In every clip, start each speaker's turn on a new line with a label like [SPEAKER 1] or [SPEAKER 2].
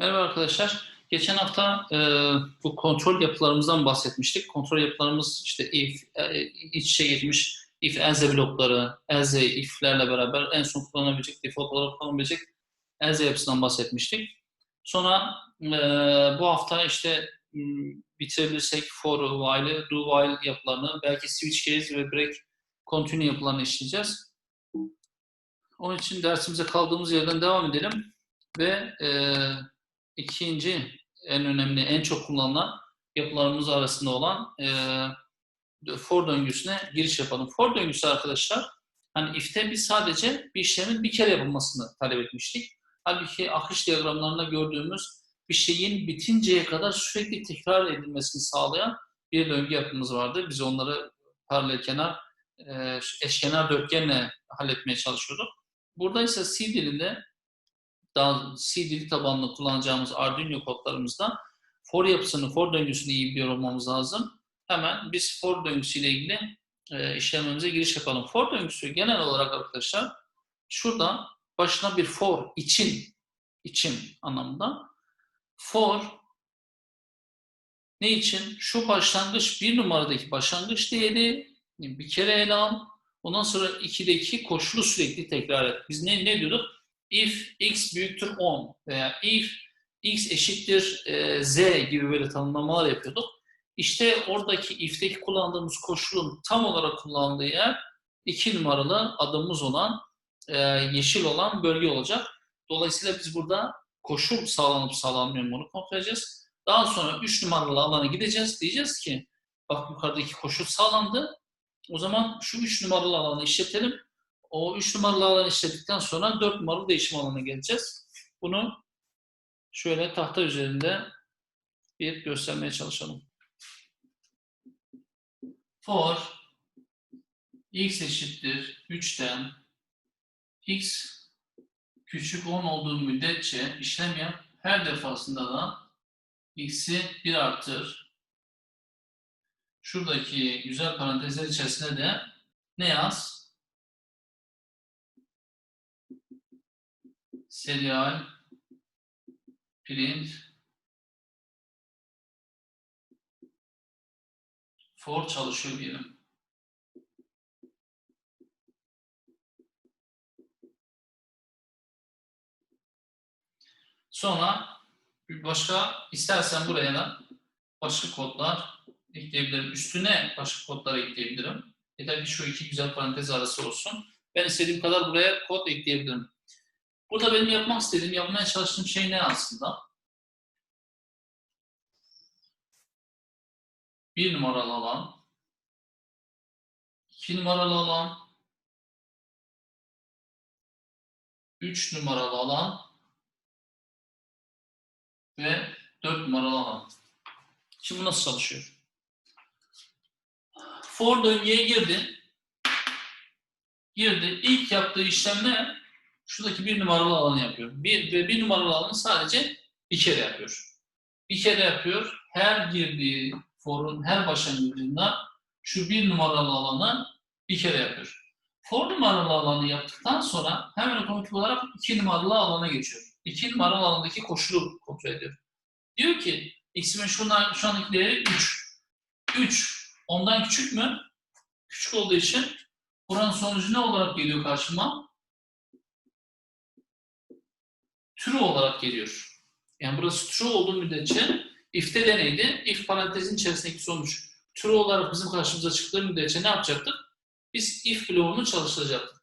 [SPEAKER 1] Merhaba arkadaşlar. Geçen hafta e, bu kontrol yapılarımızdan bahsetmiştik. Kontrol yapılarımız işte if, e, iç içe geçmiş if else blokları, else if'lerle beraber en son kullanabilecek, default olarak kullanabilecek else yapısından bahsetmiştik. Sonra e, bu hafta işte m, bitirebilirsek for while, do while yapılarını, belki switch case ve break continue yapılarını işleyeceğiz. Onun için dersimize kaldığımız yerden devam edelim ve e, ikinci en önemli, en çok kullanılan yapılarımız arasında olan e, for döngüsüne giriş yapalım. For döngüsü arkadaşlar, hani if'te biz sadece bir işlemin bir kere yapılmasını talep etmiştik. Halbuki akış diyagramlarında gördüğümüz bir şeyin bitinceye kadar sürekli tekrar edilmesini sağlayan bir döngü yapımız vardı. Biz onları paralel kenar, eşkenar dörtgenle halletmeye çalışıyorduk. Burada ise C dilinde daha C dili tabanlı kullanacağımız Arduino kodlarımızda for yapısını, for döngüsünü iyi biliyor olmamız lazım. Hemen biz for döngüsüyle ilgili e, işlememize giriş yapalım. For döngüsü genel olarak arkadaşlar şurada başına bir for, için, için anlamında. For ne için? Şu başlangıç bir numaradaki başlangıç değeri bir kere ele al. Ondan sonra 2'deki koşulu sürekli tekrar et. Biz ne, ne diyorduk? İf x büyüktür 10 veya if x eşittir e, z gibi böyle tanımlamalar yapıyorduk. İşte oradaki if'teki kullandığımız koşulun tam olarak kullandığı yer 2 numaralı adımımız olan e, yeşil olan bölge olacak. Dolayısıyla biz burada koşul sağlanıp sağlanmıyor mu onu kontrol edeceğiz. Daha sonra 3 numaralı alana gideceğiz. Diyeceğiz ki bak yukarıdaki koşul sağlandı. O zaman şu 3 numaralı alanı işletelim o 3 numaralı alanı işledikten sonra 4 numaralı değişim alanına geleceğiz. Bunu şöyle tahta üzerinde bir göstermeye çalışalım. For x eşittir 3'ten x küçük 10 olduğu müddetçe işlem yap. Her defasında da x'i 1 artır. Şuradaki güzel parantezler içerisinde de ne yaz? Serial print for çalışıyor diyelim. Sonra başka istersen buraya da başka kodlar ekleyebilirim. Üstüne başka kodlar ekleyebilirim. Yeter ki şu iki güzel parantez arası olsun. Ben istediğim kadar buraya kod ekleyebilirim. Burada benim yapmak istediğim, yapmaya çalıştığım şey ne aslında? Bir numaralı alan, iki numaralı alan, üç numaralı alan ve dört numaralı alan. Şimdi bu nasıl çalışıyor? For döngüye girdi. Girdi. İlk yaptığı işlem ne? Şuradaki bir numaralı alanı yapıyor. Bir ve bir numaralı alanı sadece bir kere yapıyor. Bir kere yapıyor. Her girdiği forun her başlangıcında şu bir numaralı alanı bir kere yapıyor. For numaralı alanı yaptıktan sonra hemen otomatik olarak iki numaralı alana geçiyor. İki numaralı alandaki koşulu kontrol ediyor. Diyor ki x'imin şundan, şu andaki değeri 3. 3 ondan küçük mü? Küçük olduğu için buranın sonucu ne olarak geliyor karşıma? True olarak geliyor. Yani burası true olduğu müddetçe if'te de neydi? If parantezin içerisindeki sonuç true olarak bizim karşımıza çıktığı müddetçe ne yapacaktık? Biz if bloğunu çalıştıracaktık.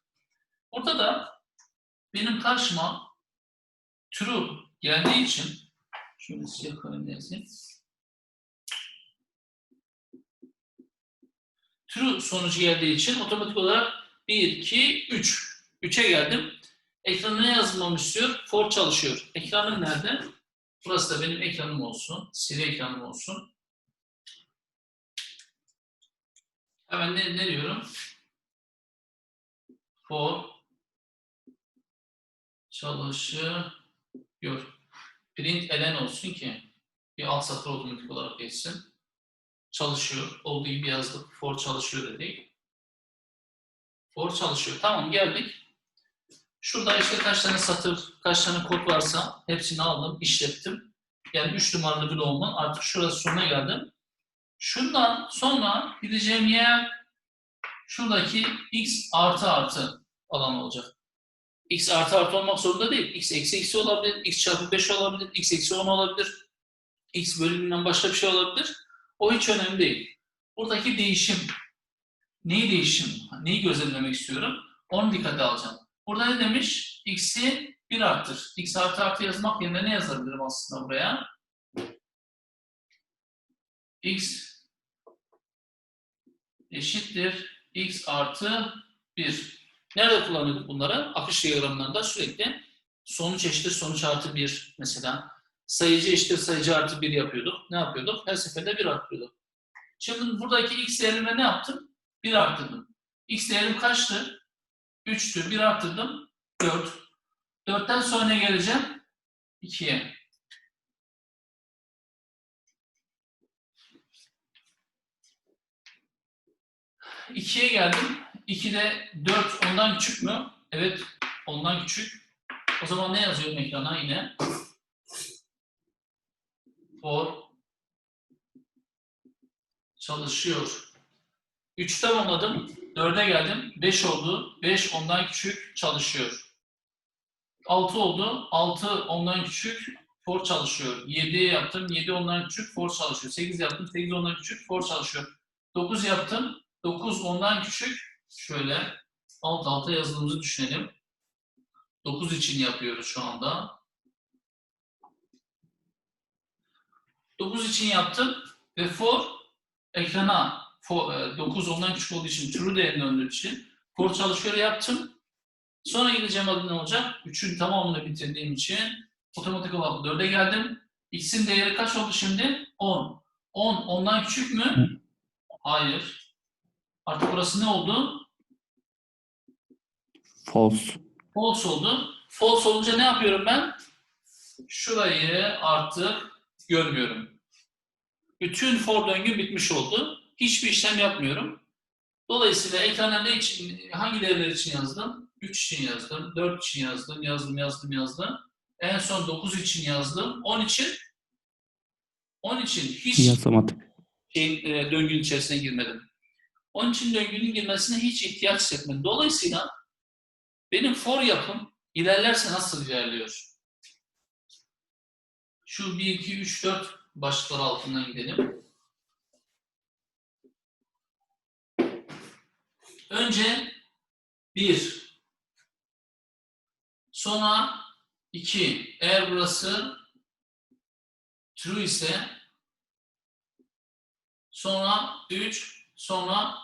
[SPEAKER 1] Burada da benim karşıma true geldiği için şöyle siyah kalemle yazayım. True sonucu geldiği için otomatik olarak 1, 2, 3. 3'e geldim. Ekrana ne yazmamı istiyor? For çalışıyor. Ekranım nerede? Burası da benim ekranım olsun. Siri ekranım olsun. Hemen ne, ne diyorum? For çalışıyor. Print elen olsun ki bir alt satır otomatik olarak geçsin. Çalışıyor. Olduğu gibi yazdık. For çalışıyor dedik. For çalışıyor. Tamam geldik. Şurada işte kaç tane satır, kaç tane kod varsa hepsini aldım, işlettim. Yani 3 numaralı bloğumun artık şurası sonuna geldim. Şundan sonra gideceğim yer şuradaki x artı artı alan olacak. x artı artı olmak zorunda değil. x eksi eksi olabilir, x çarpı 5 olabilir, x eksi 10 olabilir, x bölümünden başka bir şey olabilir. O hiç önemli değil. Buradaki değişim, neyi değişim, neyi gözlemlemek istiyorum, onu dikkate alacağım. Burada ne demiş? x'i 1 arttır. x artı artı yazmak yerine ne yazabilirim aslında buraya? x eşittir x artı 1. Nerede kullanıyorduk bunları? Akış diyagramlarında sürekli sonuç eşittir sonuç artı 1 mesela. Sayıcı eşittir sayıcı artı 1 yapıyorduk. Ne yapıyorduk? Her seferinde 1 arttırıyorduk. Şimdi buradaki x değerime ne yaptım? 1 arttırdım. x değerim kaçtı? 3'tü. 1 arttırdım. 4. 4'ten sonra ne geleceğim? 2'ye. İkiye geldim. 2'de 4 ondan küçük mü? Evet, ondan küçük. O zaman ne yazıyorum ekrana yine? For çalışıyor. 3 tamamladım. 4'e geldim. 5 oldu. 5 ondan küçük çalışıyor. 6 oldu. 6 ondan küçük for çalışıyor. 7 yaptım. 7 ondan küçük for çalışıyor. 8 yaptım. 8 ondan küçük for çalışıyor. 9 yaptım. 9 ondan küçük. Şöyle alt alta yazdığımızı düşünelim. 9 için yapıyoruz şu anda. 9 için yaptım ve for ekrana 9 ondan küçük olduğu için true değerini döndüğü için for çalışıyor yaptım. Sonra gideceğim adı ne olacak? 3'ün tamamını bitirdiğim için otomatik olarak 4'e geldim. X'in değeri kaç oldu şimdi? 10. 10 ondan küçük mü? Hayır. Artık burası ne oldu?
[SPEAKER 2] False.
[SPEAKER 1] False oldu. False olunca ne yapıyorum ben? Şurayı artık görmüyorum. Bütün for döngü bitmiş oldu. Hiçbir işlem yapmıyorum. Dolayısıyla ekrana ne için, hangi değerler için yazdım? 3 için yazdım, 4 için yazdım, yazdım, yazdım, yazdım. En son 9 için yazdım. 10 için 10 için hiç
[SPEAKER 2] Yazamadık.
[SPEAKER 1] şeyin, e, döngünün içerisine girmedim. Onun için döngünün girmesine hiç ihtiyaç hissetmedim. Dolayısıyla benim for yapım ilerlerse nasıl ilerliyor? Şu 1, 2, 3, 4 başlıklar altından gidelim. Önce 1, sonra 2. Eğer burası true ise sonra 3, sonra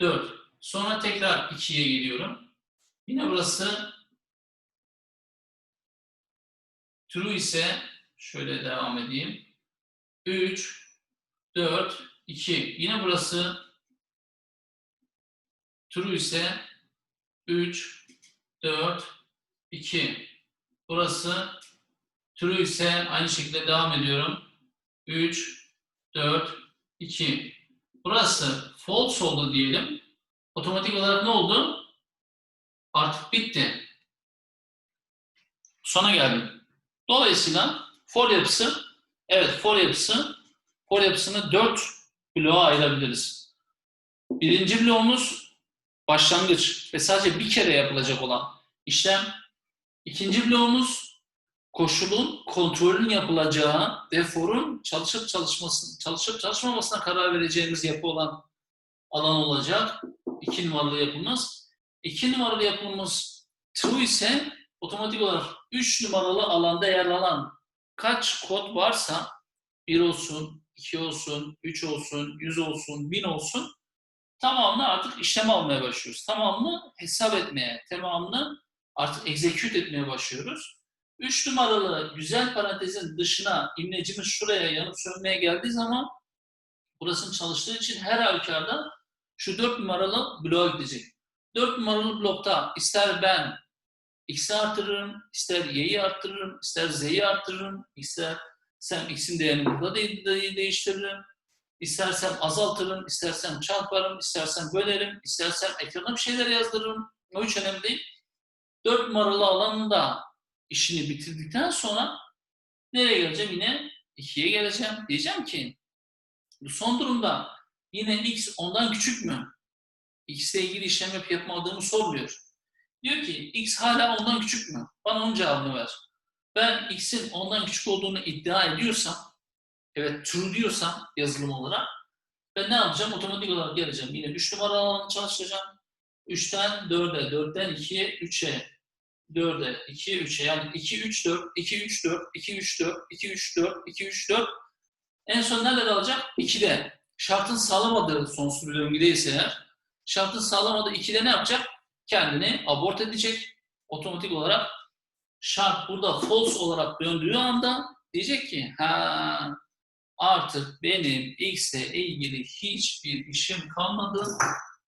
[SPEAKER 1] 4. Sonra tekrar 2'ye geliyorum. Yine burası true ise şöyle devam edeyim. 3, 4, 2. Yine burası true ise 3, 4, 2. Burası true ise aynı şekilde devam ediyorum. 3, 4, 2. Burası false oldu diyelim. Otomatik olarak ne oldu? Artık bitti. Sona geldim. Dolayısıyla for yapısı, evet for yapısı, for yapısını 4 bloğa ayırabiliriz. Birinci bloğumuz başlangıç ve sadece bir kere yapılacak olan işlem. İkinci bloğumuz koşulun kontrolün yapılacağı ve forun çalışıp çalışmasın, çalışıp çalışmamasına karar vereceğimiz yapı olan alan olacak. İki numaralı yapımız. İki numaralı yapımız true ise otomatik olarak üç numaralı alanda yer alan kaç kod varsa bir olsun, iki olsun, üç olsun, yüz olsun, bin olsun tamamını artık işlem almaya başlıyoruz. Tamamını hesap etmeye, tamamını artık execute etmeye başlıyoruz. 3 numaralı güzel parantezin dışına imlecimiz şuraya yanıp sönmeye geldiği zaman burasının çalıştığı için her halükarda şu 4 numaralı bloğa gidecek. 4 numaralı blokta ister ben x'i artırırım, ister y'yi artırırım, ister z'yi artırırım, ister sen x'in değerini burada de değiştiririm, istersem azaltırım, istersem çarparım, istersem bölerim, istersem ekrana bir şeyler yazdırırım. O hiç önemli değil. 4 numaralı alanında işini bitirdikten sonra nereye geleceğim? Yine 2'ye geleceğim. Diyeceğim ki bu son durumda yine x ondan küçük mü? x ile ilgili işlem yapıp yapmadığımı sormuyor. Diyor ki x hala ondan küçük mü? Bana onun cevabını ver. Ben x'in ondan küçük olduğunu iddia ediyorsam, evet true diyorsam yazılım olarak ben ne yapacağım? Otomatik olarak geleceğim. Yine 3 numaralı alanı çalıştıracağım. 3'ten 4'e, 4'ten 2'ye, 3'e, 4'e, 2'ye, 3'e. Yani 2, 3, 4, 2, 3, 4, 2, 3, 4, 2, 3, 4, 2, 3, 4. En son nerede kalacak? 2'de. Şartın sağlamadığı sonsuz bir döngüdeyse eğer, şartın sağlamadığı 2'de ne yapacak? Kendini abort edecek. Otomatik olarak şart burada false olarak döndüğü anda diyecek ki ha artık benim x ile ilgili hiçbir işim kalmadı.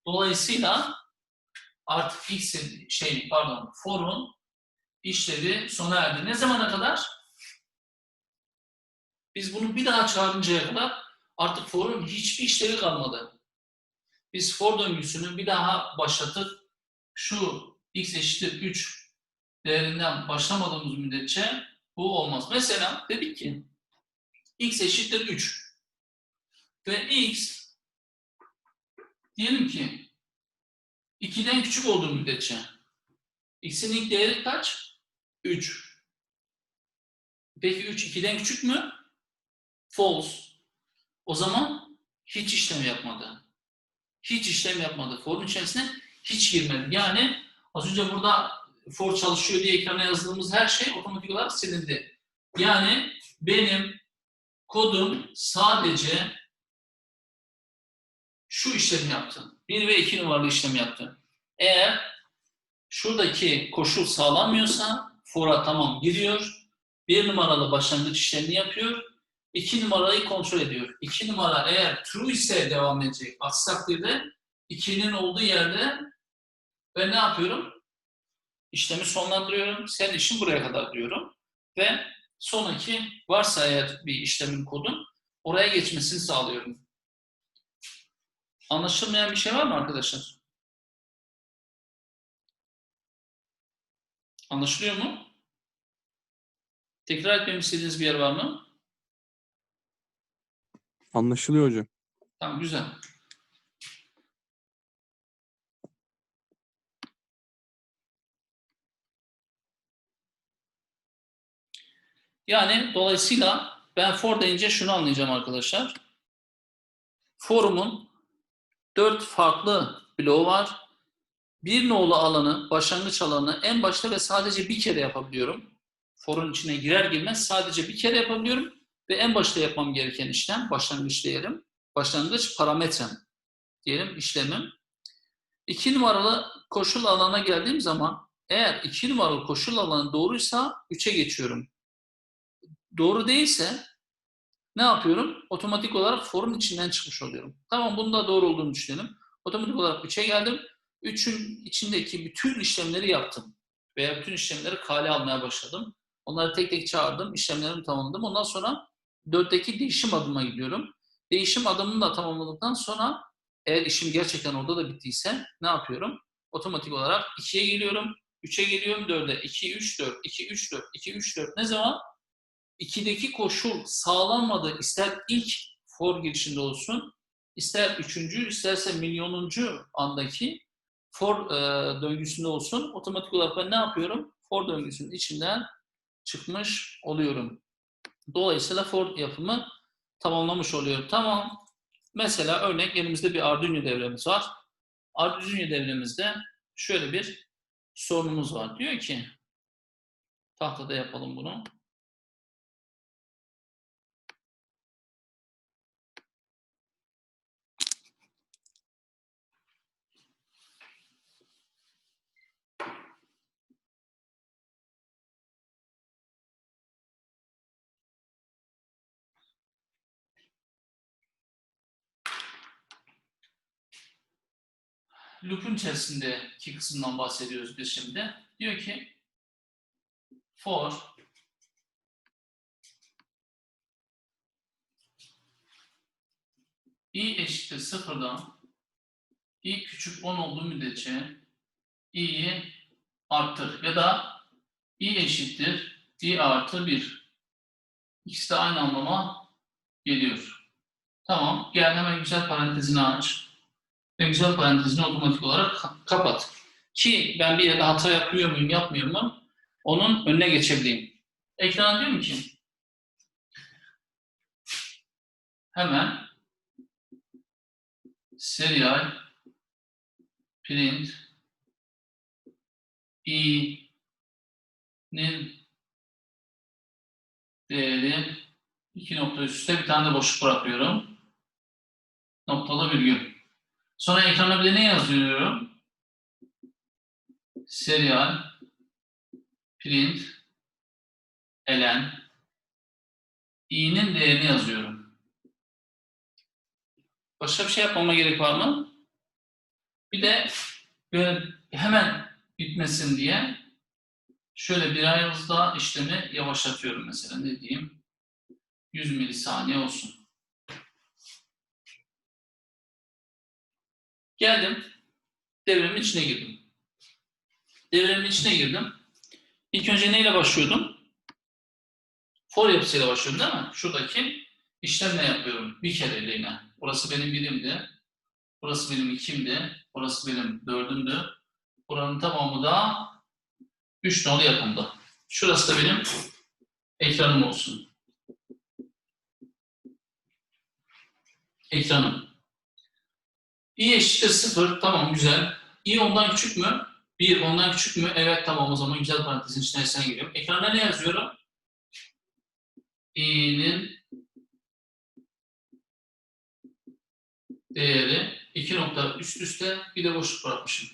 [SPEAKER 1] Dolayısıyla artık x'in şey pardon for'un işlevi sona erdi. Ne zamana kadar? Biz bunu bir daha çağırıncaya kadar artık for'un hiçbir işlevi kalmadı. Biz for döngüsünü bir daha başlatıp şu x eşittir 3 değerinden başlamadığımız müddetçe bu olmaz. Mesela dedik ki x eşittir 3 ve x diyelim ki 2'den küçük olduğu müddetçe x'in ilk değeri kaç? 3. Peki 3 2'den küçük mü? False. O zaman hiç işlem yapmadı. Hiç işlem yapmadı. For'un içerisine hiç girmedi. Yani az önce burada for çalışıyor diye ekrana yazdığımız her şey otomatik olarak silindi. Yani benim kodum sadece şu işlemi yaptı. 1 ve 2 numaralı işlem yaptı. Eğer şuradaki koşul sağlanmıyorsa for'a tamam giriyor. 1 numaralı başlangıç işlemini yapıyor. 2 numarayı kontrol ediyor. 2 numara eğer true ise devam edecek. Aksi takdirde 2'nin olduğu yerde ben ne yapıyorum? İşlemi sonlandırıyorum. Senin işin buraya kadar diyorum. Ve sonraki varsa eğer bir işlemin kodun oraya geçmesini sağlıyorum. Anlaşılmayan bir şey var mı arkadaşlar? Anlaşılıyor mu? Tekrar etmemi istediğiniz bir yer var mı?
[SPEAKER 2] Anlaşılıyor hocam.
[SPEAKER 1] Tamam güzel. Yani dolayısıyla ben for deyince şunu anlayacağım arkadaşlar. For'umun dört farklı bloğu var. Bir nolu alanı, başlangıç alanı en başta ve sadece bir kere yapabiliyorum. For'un içine girer girmez sadece bir kere yapabiliyorum. Ve en başta yapmam gereken işlem, başlangıç değerim, başlangıç parametrem diyelim işlemim. İki numaralı koşul alana geldiğim zaman eğer iki numaralı koşul alanı doğruysa 3'e geçiyorum. Doğru değilse ne yapıyorum? Otomatik olarak forun içinden çıkmış oluyorum. Tamam bunun da doğru olduğunu düşünelim. Otomatik olarak 3'e geldim. 3'ün içindeki bütün işlemleri yaptım. Veya bütün işlemleri kale almaya başladım. Onları tek tek çağırdım, işlemlerimi tamamladım. Ondan sonra 4'teki değişim adıma gidiyorum. Değişim adımını da tamamladıktan sonra eğer işim gerçekten orada da bittiyse ne yapıyorum? Otomatik olarak 2'ye geliyorum, 3'e geliyorum, 4'e. 2, 3, 4, 2, 3, 4, 2, 3, 4. Ne zaman? 2'deki koşul sağlanmadı. İster ilk for girişinde olsun, ister üçüncü, isterse milyonuncu andaki for e, döngüsünde olsun. Otomatik olarak ben ne yapıyorum? For döngüsünün içinden çıkmış oluyorum. Dolayısıyla for yapımı tamamlamış oluyor. Tamam. Mesela örnek elimizde bir Arduino devremiz var. Arduino devremizde şöyle bir sorunumuz var. Diyor ki tahtada yapalım bunu. Loop'un içerisindeki kısımdan bahsediyoruz biz şimdi. Diyor ki for i eşittir sıfırdan i küçük 10 olduğu müddetçe i'yi arttır ya da i eşittir i artı 1. İkisi de aynı anlama geliyor. Tamam. Gel hemen güzel parantezini aç. Ve güzel parantezini otomatik olarak ka- kapat. Ki ben bir yerde hata yapıyor muyum, yapmıyor muyum? Onun önüne geçebileyim. Ekrana diyorum ki hemen serial print i'nin değeri iki nokta üst üste bir tane de boşluk bırakıyorum. Noktalı virgül. Sonra ekrana bir de ne yazıyorum? Serial print elen i'nin değerini yazıyorum. Başka bir şey yapmama gerek var mı? Bir de hemen bitmesin diye şöyle biraz daha işlemi yavaşlatıyorum mesela. Ne diyeyim? 100 milisaniye olsun. Geldim. Devremin içine girdim. Devremin içine girdim. İlk önce neyle başlıyordum? For yapısıyla başlıyorum değil mi? Şuradaki işlemle yapıyorum. Bir kere yine. Burası benim birimdi. Burası benim ikimdi. Burası benim dördümdü. Buranın tamamı da 3 nolu yapımda. Şurası da benim ekranım olsun. Ekranım. İ eşittir 0. Tamam güzel. i ondan küçük mü? 1 ondan küçük mü? Evet tamam o zaman güzel parantezin içine sen giriyorum. Ekrana ne yazıyorum? i'nin değeri 2 nokta üst üste bir de boşluk bırakmışım.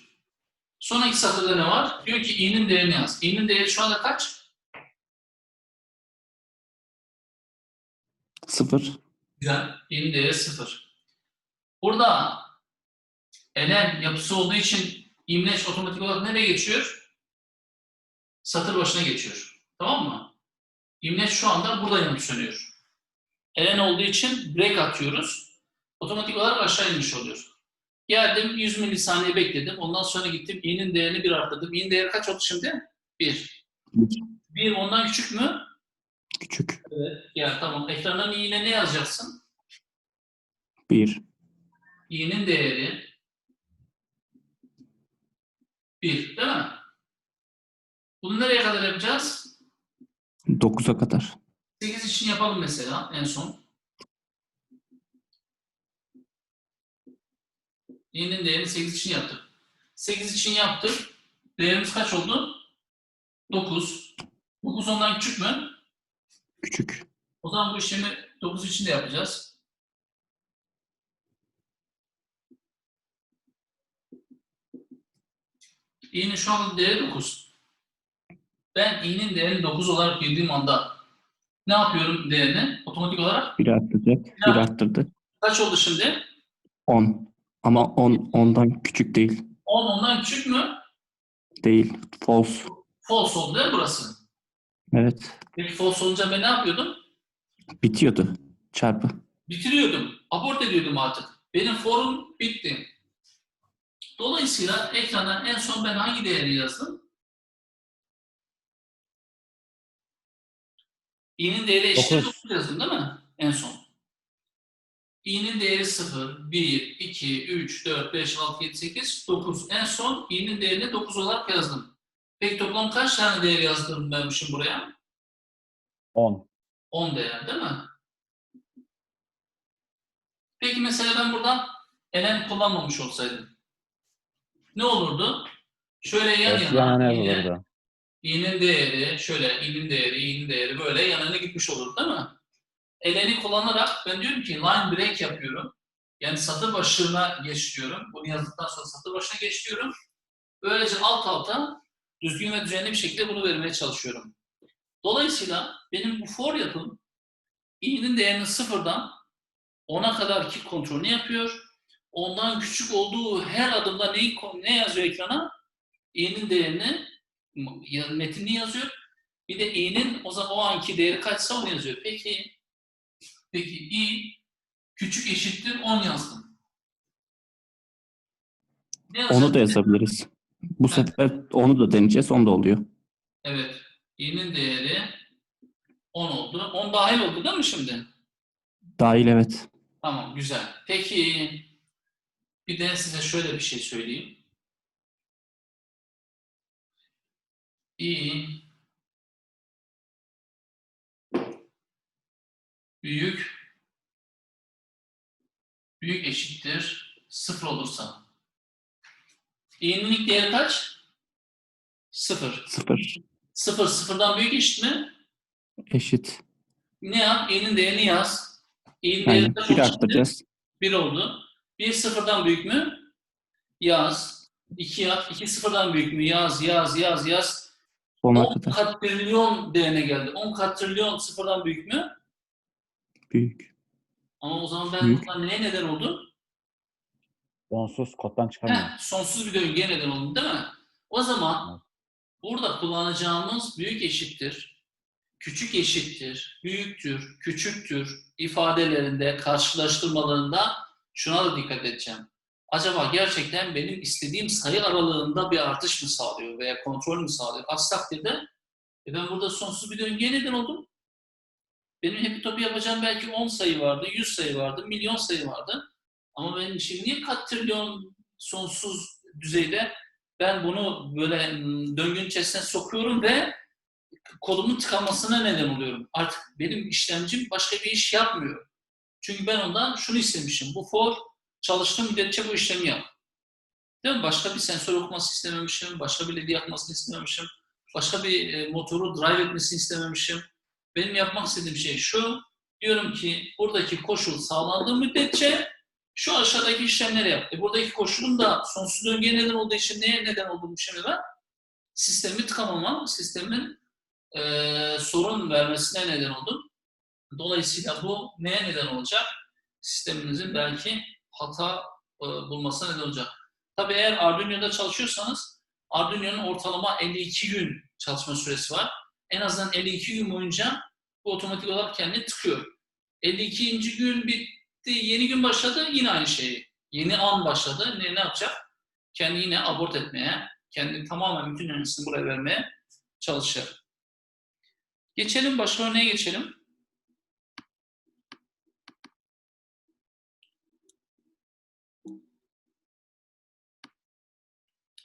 [SPEAKER 1] Sonraki satırda ne var? Diyor ki i'nin değerini yaz. i'nin değeri şu anda kaç?
[SPEAKER 2] Sıfır.
[SPEAKER 1] Güzel. i'nin değeri 0. Burada elen yapısı olduğu için imleç otomatik olarak nereye geçiyor? Satır başına geçiyor. Tamam mı? İmleç şu anda burada yanıp sönüyor. Elen olduğu için break atıyoruz. Otomatik olarak aşağı inmiş oluyor. Geldim 100 milisaniye bekledim. Ondan sonra gittim i'nin değerini bir arttırdım. i'nin değeri kaç oldu şimdi? 1. 1 ondan küçük mü?
[SPEAKER 2] Küçük.
[SPEAKER 1] Evet. Ya tamam. Ekranın i'ne ne yazacaksın?
[SPEAKER 2] Bir.
[SPEAKER 1] i'nin değeri 1 değil mi? Bunu nereye kadar yapacağız?
[SPEAKER 2] Dokuza kadar.
[SPEAKER 1] 8 için yapalım mesela en son. i'nin değerini 8 için yaptık. 8 için yaptık. Değerimiz kaç oldu? 9. 9 ondan küçük mü?
[SPEAKER 2] Küçük.
[SPEAKER 1] O zaman bu işlemi 9 için de yapacağız. İ'nin şu anda değeri 9. Ben i'nin değerini 9 olarak girdiğim anda ne yapıyorum değerini? Otomatik olarak
[SPEAKER 2] Bir arttıracak. Bir arttırdı.
[SPEAKER 1] kaç oldu şimdi?
[SPEAKER 2] On. Ama on ondan küçük değil.
[SPEAKER 1] 10 ondan küçük mü?
[SPEAKER 2] Değil. False.
[SPEAKER 1] False oldu değil mi burası?
[SPEAKER 2] Evet.
[SPEAKER 1] Peki false olunca ben ne yapıyordum?
[SPEAKER 2] Bitiyordu. Çarpı.
[SPEAKER 1] Bitiriyordum. Abort ediyordum artık. Benim forum bitti. Dolayısıyla ekrana en son ben hangi değeri yazdım? i'nin değeri eşittir
[SPEAKER 3] Dokuz.
[SPEAKER 1] 9 yazdım değil mi? En son. i'nin değeri 0, 1, 2, 3, 4, 5, 6, 7, 8, 9. En son i'nin değerini 9 olarak yazdım. Peki toplam kaç tane değer yazdım şimdi buraya?
[SPEAKER 3] 10.
[SPEAKER 1] 10 değer değil mi? Peki mesela ben buradan elen kullanmamış olsaydım. Ne olurdu? Şöyle yan yana
[SPEAKER 3] yazılırdı.
[SPEAKER 1] i'nin değeri, şöyle i'nin değeri, i'nin değeri böyle yanına gitmiş olur değil mi? Eleni kullanarak ben diyorum ki line break yapıyorum. Yani satır başlığına geç diyorum. Bunu yazdıktan sonra satır başına geç diyorum. Böylece alt alta düzgün ve düzenli bir şekilde bunu vermeye çalışıyorum. Dolayısıyla benim bu for yapım i'nin değerini sıfırdan 10'a kadar ki kontrolünü yapıyor. Ondan küçük olduğu her adımda neyi, ne yazıyor ekrana? i'nin değerini, metinini yazıyor. Bir de i'nin o zaman o anki değeri kaçsa onu yazıyor. Peki, peki i küçük eşittir 10 yazdım. Ne
[SPEAKER 2] Onu da yazabiliriz. Bu sefer onu da deneyeceğiz. Onu da oluyor.
[SPEAKER 1] Evet. i'nin değeri 10 oldu. 10 dahil oldu değil mi şimdi?
[SPEAKER 2] Dahil evet.
[SPEAKER 1] Tamam, güzel. Peki bir de size şöyle bir şey söyleyeyim. i büyük büyük eşittir 0 olursa i'nin ilk değeri kaç? 0.
[SPEAKER 2] Sıfır.
[SPEAKER 1] 0 sıfırdan büyük eşit mi?
[SPEAKER 2] Eşit.
[SPEAKER 1] Ne yap? i'nin değerini yaz. i'nin değeri
[SPEAKER 2] Aynen.
[SPEAKER 1] kaç
[SPEAKER 2] Bir arttıracağız.
[SPEAKER 1] 1 oldu. 1 sıfırdan büyük mü? Yaz. 2 yap. 2 sıfırdan büyük mü? Yaz, yaz, yaz, yaz.
[SPEAKER 2] Sona
[SPEAKER 1] 10
[SPEAKER 2] kadar.
[SPEAKER 1] katrilyon değerine geldi. 10 katrilyon sıfırdan büyük mü?
[SPEAKER 2] Büyük.
[SPEAKER 1] Ama o zaman ben
[SPEAKER 2] Büyük.
[SPEAKER 1] buradan neye neden oldum?
[SPEAKER 3] Sonsuz koddan çıkamıyorum.
[SPEAKER 1] Heh, sonsuz bir döngüye neden oldum değil mi? O zaman burada kullanacağımız büyük eşittir, küçük eşittir, büyüktür, küçüktür ifadelerinde, karşılaştırmalarında şuna da dikkat edeceğim. Acaba gerçekten benim istediğim sayı aralığında bir artış mı sağlıyor veya kontrol mü sağlıyor? Aksi takdirde e ben burada sonsuz bir döngüye neden oldum. Benim happy top'u yapacağım belki 10 sayı vardı, 100 sayı vardı, milyon sayı vardı. Ama benim şimdi niye katrilyon sonsuz düzeyde ben bunu böyle döngünün içerisine sokuyorum ve kolumun tıkanmasına neden oluyorum. Artık benim işlemcim başka bir iş yapmıyor. Çünkü ben ondan şunu istemişim. Bu for çalıştığım müddetçe bu işlemi yap. Değil mi? Başka bir sensör okuması istememişim. Başka bir led yakmasını istememişim. Başka bir e, motoru drive etmesini istememişim. Benim yapmak istediğim şey şu. Diyorum ki buradaki koşul sağlandığı müddetçe şu aşağıdaki işlemleri yap. E buradaki koşulum da sonsuz döngüye neden olduğu için neye neden olduğunu şimdi ben sistemi tıkamamam, sistemin e, sorun vermesine neden oldum. Dolayısıyla bu neye neden olacak? Sisteminizin belki hata e, bulmasına neden olacak. Tabii eğer Arduino'da çalışıyorsanız Arduino'nun ortalama 52 gün çalışma süresi var. En azından 52 gün boyunca bu otomatik olarak kendini tıkıyor. 52. gün bitti, yeni gün başladı yine aynı şey. Yeni an başladı. Ne, ne yapacak? Kendi yine abort etmeye, kendini tamamen bütün enerjisini buraya vermeye çalışacak. Geçelim, başka örneğe geçelim.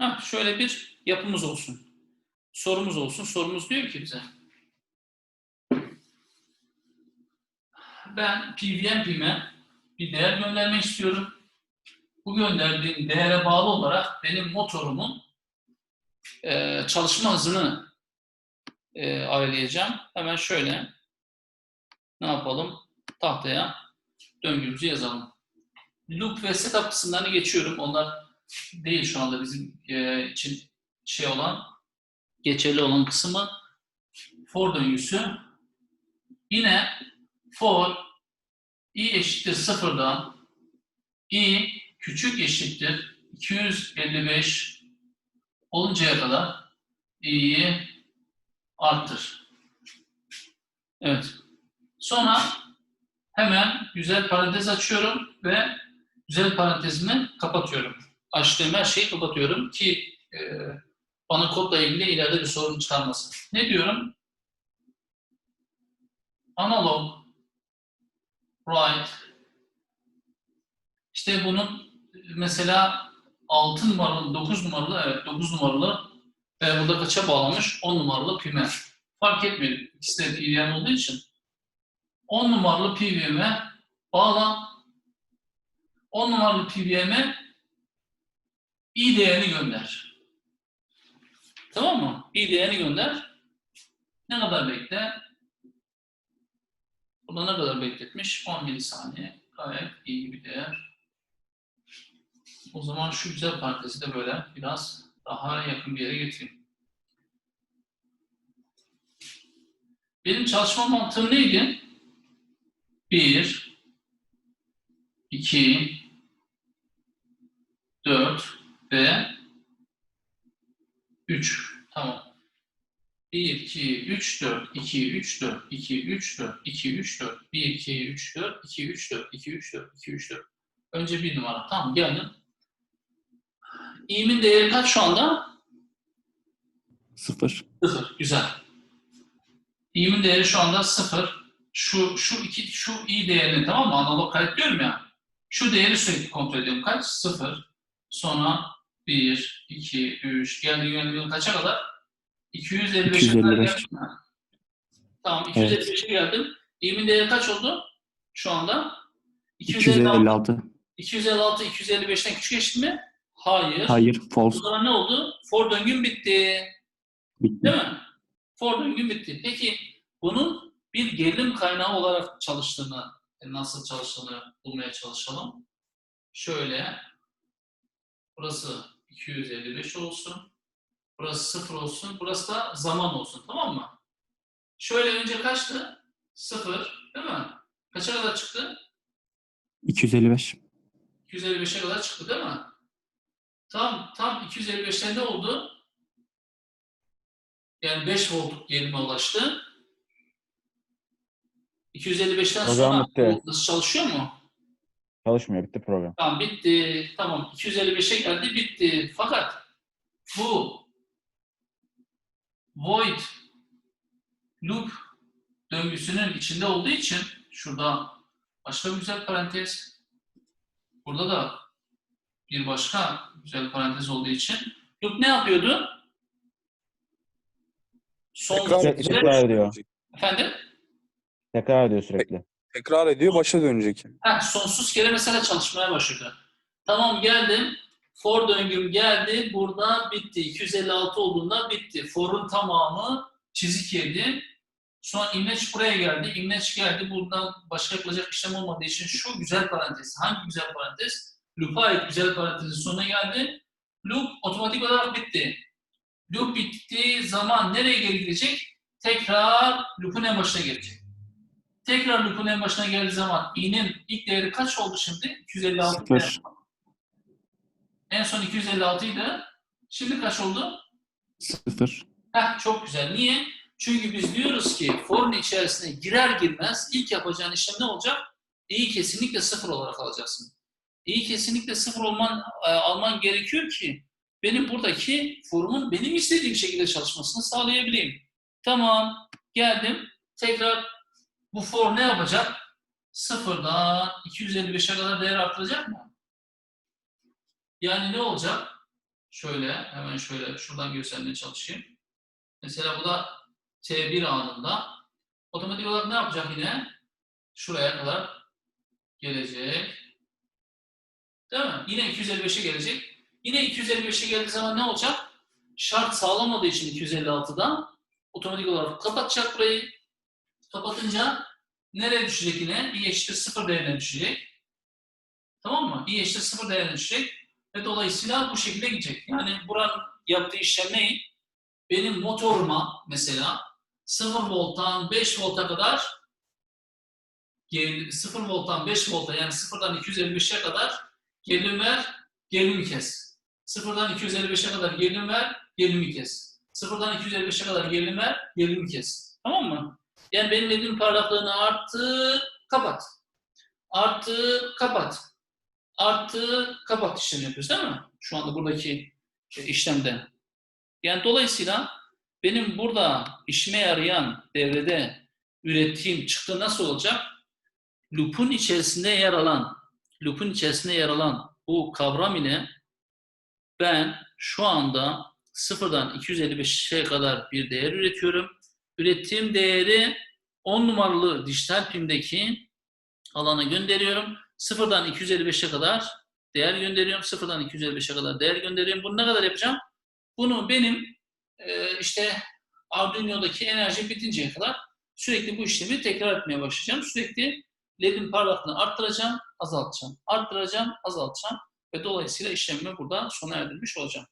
[SPEAKER 1] Ha, şöyle bir yapımız olsun. Sorumuz olsun. Sorumuz diyor ki bize. Ben PVMP'ime bir değer göndermek istiyorum. Bu gönderdiğim değere bağlı olarak benim motorumun e, çalışma hızını e, ayarlayacağım. Hemen şöyle ne yapalım? Tahtaya döngümüzü yazalım. Loop ve setup kısımlarını geçiyorum. Onlar değil şu anda bizim e, için şey olan, geçerli olan kısmı for döngüsü. Yine for i eşittir sıfırdan i küçük eşittir 255 oluncaya kadar i'yi arttır. Evet. Sonra hemen güzel parantez açıyorum ve güzel parantezimi kapatıyorum. Açtığım her şeyi kapatıyorum ki e, bana kodla ilgili ileride bir sorun çıkarmasın. Ne diyorum? Analog right işte bunun mesela 6 numaralı, 9 numaralı, evet 9 numaralı ve burada kaça bağlamış? 10 numaralı pime. Fark etmiyor. İkisi de olduğu için. 10 numaralı PWM'e bağla. 10 numaralı PWM'e i değerini gönder. Tamam mı? i değerini gönder. Ne kadar bekle? Burada ne kadar bekletmiş? 17 saniye. Gayet iyi bir değer. O zaman şu güzel parantezi de böyle biraz daha yakın bir yere getireyim. Benim çalışma mantığım neydi? 1 2 4 ve 3. Tamam. 1, 2, 3, 4, 2, 3, 4, 2, 3, 4, 2, 3, 4, 1, 2, 3, 4, 2, 3, 4, 2, 3, 4, 2, 3, 4. Önce bir numara. Tamam geldim. İ'min değeri kaç şu anda?
[SPEAKER 2] Sıfır.
[SPEAKER 1] 0. Güzel. i'min değeri şu anda 0. Şu şu iki şu i değerini tamam mı? Analog kayıtlıyorum ya. Şu değeri sürekli kontrol ediyorum. Kaç? 0. Sonra 1, 2, 3, geldi geldi kaça kadar? 255'e kadar
[SPEAKER 2] 255.
[SPEAKER 1] geldim. Tamam 255'e geldim. i'min değeri kaç oldu? Şu anda? 256.
[SPEAKER 2] 256.
[SPEAKER 1] 256 255'ten küçük eşit mi? Hayır.
[SPEAKER 2] Hayır.
[SPEAKER 1] O
[SPEAKER 2] False.
[SPEAKER 1] zaman ne oldu? For döngüm bitti.
[SPEAKER 2] Bitti.
[SPEAKER 1] Değil mi? For döngüm bitti. Peki bunun bir gerilim kaynağı olarak çalıştığını, nasıl çalıştığını bulmaya çalışalım. Şöyle, burası 255 olsun, burası 0 olsun, burası da zaman olsun, tamam mı? Şöyle önce kaçtı? 0, değil mi? Kaça kadar çıktı?
[SPEAKER 2] 255.
[SPEAKER 1] 255'e kadar çıktı değil mi? Tam tam 255'te ne oldu? Yani 5 voltluk gerilime ulaştı. 255'ten
[SPEAKER 3] O zaman
[SPEAKER 1] sonra nasıl çalışıyor mu?
[SPEAKER 3] Çalışmıyor. Bitti program.
[SPEAKER 1] Tamam bitti. Tamam 255'e geldi bitti. Fakat bu void loop döngüsünün içinde olduğu için şurada başka bir güzel parantez burada da bir başka güzel parantez olduğu için loop ne yapıyordu? Son
[SPEAKER 4] Tekrar,
[SPEAKER 3] tekrar ediyor.
[SPEAKER 1] efendim
[SPEAKER 3] Tekrar ediyor sürekli.
[SPEAKER 4] Tekrar ediyor, başa dönecek.
[SPEAKER 1] Heh, sonsuz kere mesela çalışmaya başladı. Tamam geldim. For döngüm geldi. Burada bitti. 256 olduğunda bitti. For'un tamamı çizik yedi. Sonra imleç buraya geldi. İmleç geldi. Buradan başka yapılacak işlem olmadığı için şu güzel parantez. Hangi güzel parantez? Loop'a ait güzel parantezin sonuna geldi. Loop otomatik olarak bitti. Loop bittiği zaman nereye geri gidecek? Tekrar loop'un en başına gelecek. Tekrar loop'un en başına geldiği zaman i'nin ilk değeri kaç oldu şimdi? 256.
[SPEAKER 2] Sıfır.
[SPEAKER 1] En son 256 idi. Şimdi kaç oldu?
[SPEAKER 2] Sıfır.
[SPEAKER 1] Heh, çok güzel. Niye? Çünkü biz diyoruz ki for'un içerisine girer girmez ilk yapacağın işlem ne olacak? i'yi kesinlikle sıfır olarak alacaksın. i'yi kesinlikle sıfır olman, e, alman gerekiyor ki benim buradaki formun benim istediğim şekilde çalışmasını sağlayabileyim. Tamam, geldim. Tekrar bu for ne yapacak? Sıfırdan 255'e kadar değer artıracak mı? Yani ne olacak? Şöyle, hemen şöyle şuradan göstermeye çalışayım. Mesela bu da T1 anında otomatik olarak ne yapacak yine? Şuraya kadar gelecek. Değil mi? Yine 255'e gelecek. Yine 255'e geldiği zaman ne olacak? Şart sağlamadığı için 256'da otomatik olarak kapatacak burayı. Kapatınca nereye düşecek yine? i eşittir 0 değerine düşecek. Tamam mı? i eşittir 0 değerine düşecek. Ve dolayısıyla bu şekilde gidecek. Yani buranın yaptığı işlem ne? Benim motoruma mesela 0 volttan 5 volta kadar geri- 0 volttan 5 volta yani 0'dan 255'e kadar gerilim ver, gerilimi kes. 0'dan 255'e kadar gerilim ver, gerilimi kes. 0'dan 255'e kadar gerilim ver, gerilimi kes. Tamam mı? Yani benim dediğim parlaklığını arttı, kapat. Arttı, kapat. Arttı, kapat işlemi yapıyoruz değil mi? Şu anda buradaki e, işlemde. Yani dolayısıyla benim burada işime yarayan devrede ürettiğim çıktı nasıl olacak? Loop'un içerisinde yer alan, loop'un içerisinde yer alan bu kavram ile ben şu anda sıfırdan 255'e kadar bir değer üretiyorum. Ürettiğim değeri 10 numaralı dijital pimdeki alana gönderiyorum. Sıfırdan 255'e kadar değer gönderiyorum. Sıfırdan 255'e kadar değer gönderiyorum. Bunu ne kadar yapacağım? Bunu benim e, işte Arduino'daki enerji bitinceye kadar sürekli bu işlemi tekrar etmeye başlayacağım. Sürekli LED'in parlaklığını arttıracağım, azaltacağım. Arttıracağım, azaltacağım ve dolayısıyla işlemimi burada sona erdirmiş olacağım.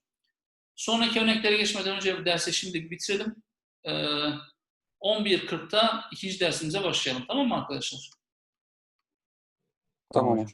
[SPEAKER 1] Sonraki örneklere geçmeden önce bu dersi şimdi bitirelim. Ee, 11.40'da ikinci dersimize başlayalım. Tamam mı arkadaşlar?
[SPEAKER 4] Tamam.